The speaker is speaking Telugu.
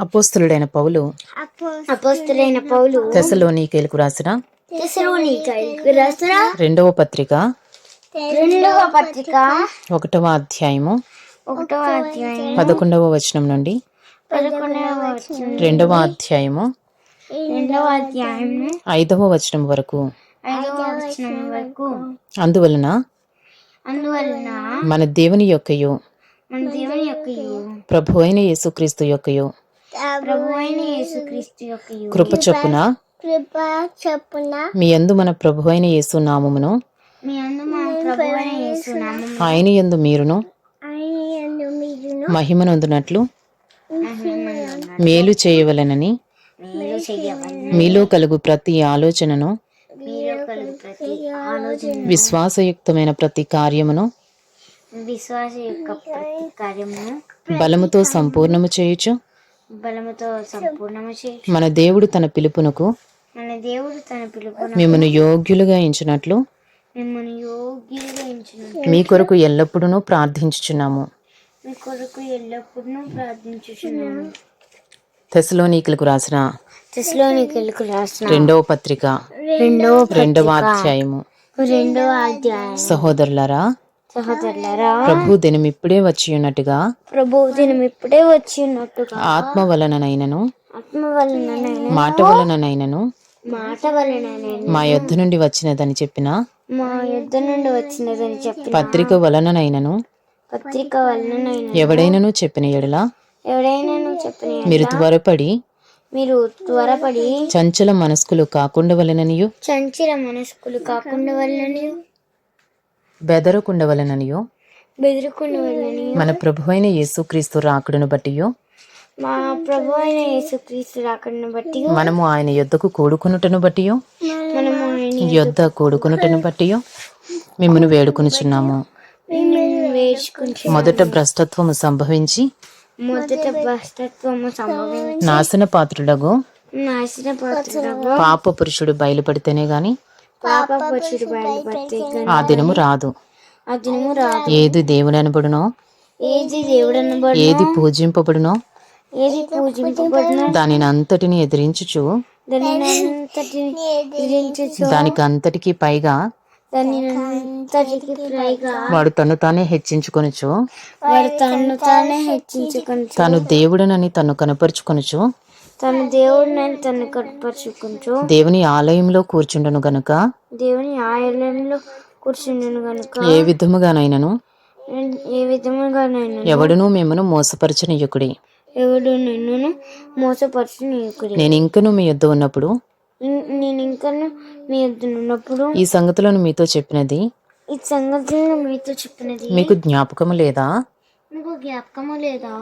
అపోస్తులుడైన పౌలు అపోస్తులైన పౌలు తెసలోనికేలకు రాసిన తెసలోనికైలకు రాసిన రెండవ పత్రిక రెండవ పత్రిక ఒకటవ అధ్యాయము ఒకటవ అధ్యాయం పదకొండవ వచనం నుండి పదకొండవ వచనం రెండవ అధ్యాయము రెండవ అధ్యాయం ఐదవ వచనం వరకు ఐదవ వచనం వరకు అందువలన అందువలన మన దేవుని యొక్కయు మన దేవుని యొక్క ప్రభు అయిన యేసుక్రీస్తు యొక్కయు కృప చొప్పున కృప చెప్పున. మీ యందు మన ప్రభు అయిన యేసు నామమును. ఆయన యందు మీరును ఆయన మీరును. మహిమనొందునట్లు మేలు చేయవలెనని మీలో కలుగు ప్రతి ఆలోచనను విశ్వాసయుక్తమైన ప్రతి కార్యమును. బలముతో సంపూర్ణము చేయుచు బలముతో సంపూర్ణము చేయి మన దేవుడు తన పిలుపునకు మన దేవుడు తన పిలుపున మిమ్మను యోగ్యులుగా ఎంచినట్లు మిమ్మల్ని యోగ్యులుగా ఎంచిన మీ కొరకు ఎల్లప్పుడూ ప్రార్థించుచున్నాము. మీ కొరకు ఎల్లప్పుడూ ప్రార్థించుచున్నాను తెసలోనీకులకు రాసిన తెస్లోనికలకు రాసిన రెండవ పత్రిక రెండవ రెండవ అధ్యాయము. రెండవ అధ్యాయం. సహోదరులారా సహోదరులారా ప్రభు దినం ఇప్పుడే వచ్చి ఉన్నట్టుగా ప్రభు దినం ఇప్పుడే వచ్చి ఉన్నట్టుగా ఆత్మ వలననైనను ఆత్మ వలన మాట వలననైనను మాట వలన మా యొద్ధ నుండి వచ్చినదని చెప్పిన మా యుద్ధ నుండి వచ్చినదని చెప్పిన పత్రిక వలననైనను పత్రిక వలన ఎవడైనను చెప్పిన ఎడల ఎవడైనా చెప్పిన మీరు త్వరపడి మీరు త్వరపడి చంచల మనస్కులు కాకుండా వలననియు చంచల మనస్కులు కాకుండా వల్లని బెదరకుండవలననియో? మన ప్రభు అయిన యేసుక్రీస్తు రాకడును బట్టియో? మా ప్రభు అయిన యేసుక్రీస్తు రాకడను బట్టి మనము ఆయన యొద్దకు కూడుకునుటను బట్టియో? మనము ఆయన యొద్ద కూడుకునుటను బట్టియో? మిమ్మను వేడుకొనుచున్నాము. మొదట భ్రష్టత్వము సంభవించి మొదట భ్రష్టత్వము సంభవించి నాశన పాత్రుడగు నాశన పాప పురుషుడు బయలుపడితేనే గాని పాప బయలుపడితే ఆ దినము రాదు. ఆ దినము రాదు. ఏది దేవుని అనబడునో? ఏది దేవుడన్న ఏది పూజింపబడునో? ఏది పూజింపబడిన? దానిని అంతటిని ఎదిరించుచు దానికి అంతటికి పైగా దానిని అంతటికి పైగా వాడు తను తానే హెచ్చించుకొనుచు వాడు తను తానే హెచ్చించుకొని తాను దేవుడనని తను కనపరుచుకొనుచు తన దేవుడిని తను కనపరుచుకుంటూ దేవుని ఆలయంలో కూర్చుండను గనుక? దేవుని ఆలయంలో కూర్చుండను గనుక ఏ విధముగానైనను? ఏ విధముగా నేను ఎవడునూ మిమ్మను మోసపరచనీయకుడి. ఎవడు నిన్ను మోసపరచు నీకుడి నేను ఇంకను మీ యొద్ద ఉన్నప్పుడు? నేను ఇంకా మీ ఎద్దు ఉన్నప్పుడు? ఈ సంగతులను మీతో చెప్పినది? ఈ సంగతులను మీతో చెప్పినది? మీకు జ్ఞాపకము లేదా? మీకు జ్ఞాపకము లేదా?